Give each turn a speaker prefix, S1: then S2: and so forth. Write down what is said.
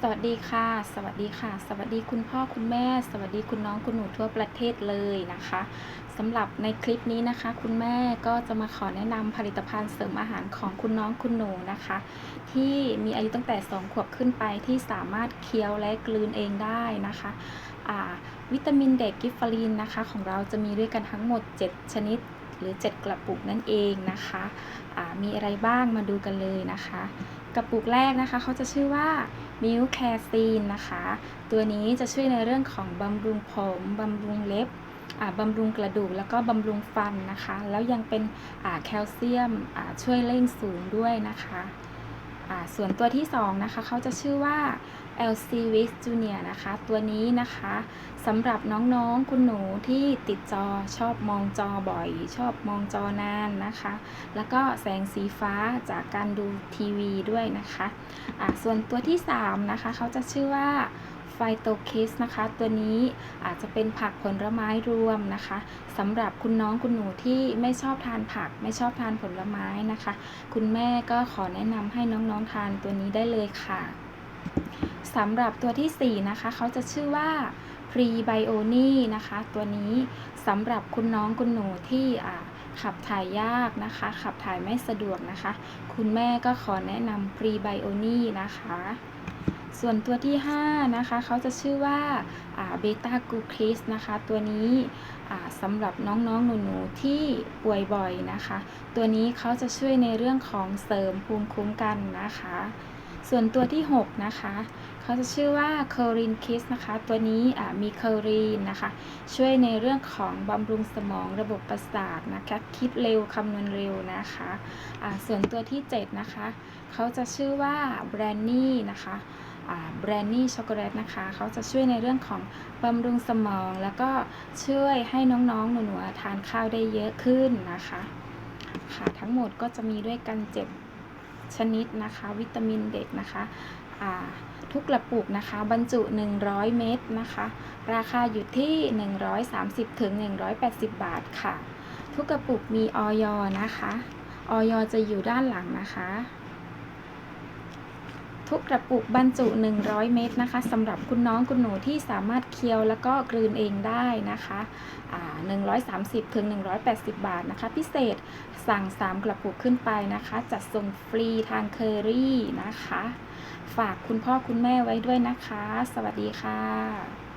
S1: สวัสดีค่ะ สวัสดีค่ะ สวัสดีคุณพ่อคุณแม่ สวัสดีคุณน้องคุณหนูทั่วประเทศเลยนะคะสำหรับในคลิปนี้นะคะ คุณแม่ก็จะมาขอแนะนำผลิตภัณฑ์เสริมอาหารของคุณน้องคุณหนูนะคะ ที่มีอายุตั้งแต่ 2 ขวบขึ้นไปที่สามารถเคี้ยวและกลืนเองได้นะคะอ่าวิตามินเด็กกิฟฟารีนนะคะ ของเราจะมีด้วยกันทั้งหมด 7 ชนิด หรือ 7 กระปุกนั่นเองนะคะอ่ามีอะไรบ้างมาดูกันเลยนะคะ กระปุกแรกนะคะเขาจะชื่อว่ามิลแคซีนนะคะ ตัวนี้จะช่วยในเรื่องของบำรุงผมบำรุงเล็บอ่าบำรุงกระดูกแล้วก็บำรุงฟันนะคะ แล้วยังเป็นอ่าแคลเซียมอ่าช่วยเร่งสูงด้วยนะคะอ่าส่วนตัวที่สองนะคะเขาจะชื่อว่า LC w i s Junior นะคะ ตัวนี้นะคะสำหรับน้องๆคุณหนูที่ติดจอชอบมองจอบ่อย ชอบมองจอนานนะคะ แล้วก็แสงสีฟ้าจากการดูทีวีด้วยนะคะอ่าส่วนตัวที่ 3 นะคะ เขาจะชื่อว่าไฟโตเคสนะคะ ตัวนี้อาจจะเป็นผักผลไม้รวมนะคะสำหรับคุณน้องคุณหนูที่ไม่ชอบทานผัก ไม่ชอบทานผลไม้นะคะ คุณแม่ก็ขอแนะนำให้น้องๆทานตัวนี้ได้เลยค่ะ สำหรับตัวที่ 4 นะคะ เขาจะชื่อว่าพรีไบโอนีนะคะ ตัวนี้สำหรับคุณน้องคุณหนูที่ขับถ่ายยากนะคะ ขับถ่ายไม่สะดวกนะคะ คุณแม่ก็ขอแนะนำพรีไบโอนีนะคะ ส่วนตัวที่ 5 นะคะ เขาจะชื่อว่าเบต้ากูคลิสนะคะ ตัวนี้สำหรับน้องๆหนูๆที่ป่วยบ่อยนะคะ ตัวนี้เขาจะช่วยในเรื่องของเสริมภูมิคุ้มกันนะคะ ส่วนตัวที่ 6 นะคะเขาจะชื่อว่าเคอรินคิสนะคะ ตัวนี้มีเคอรีนนะคะ ช่วยในเรื่องของบำรุงสมองระบบประสาทนะคะ คิดเร็วคำนวณเร็วนะคะะส่วนตัวที่ 7 นะคะเขาจะชื่อว่าแบรนนี่นะคะแบรนนี่ช็อกโกแลตนะคะ เขาจะช่วยในเรื่องของบำรุงสมอง แล้วก็ช่วยให้น้องๆ หนูๆ ทานข้าวได้เยอะขึ้นนะคะ ค่ะ ทั้งหมดก็จะมีด้วยกันเจ็ด ชนิดนะคะ วิตามินเด็กนะคะทุกกระปุกนะคะ บรรจุ 100 เม็ดนะคะ ราคาอยู่ที่ 130ถึง180 บาทค่ะ ทุกกระปุกมีออยนะคะออยจะอยู่ด้านหลังนะคะ ทุกกระปุกบรรจุ 100 เม็ดนะคะสำหรับคุณน้องคุณหนูที่สามารถเคี้ยวแล้วก็กลืนเองได้นะคะ130ถึง180 บาทนะคะ พิเศษสั่ง 3 กระปุกขึ้นไปนะคะ จัดส่งฟรีทางเคอรี่นะคะ ฝากคุณพ่อคุณแม่ไว้ด้วยนะคะ สวัสดีค่ะ